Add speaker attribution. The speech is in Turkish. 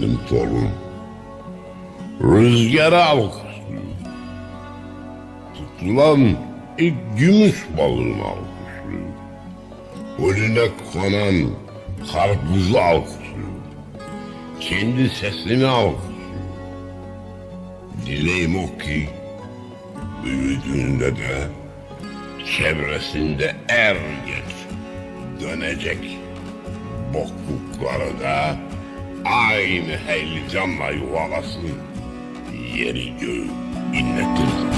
Speaker 1: benim torun. Rüzgara alkışlıyor. Tutulan ilk gümüş balığını alkışlıyor. Önüne konan karpuzu alkışlıyor. Kendi sesini alkışlıyor. Dileğim o ki büyüdüğünde de çevresinde er geç dönecek boklukları da aynı heyecanla yuvalasın yeri göğü inletir.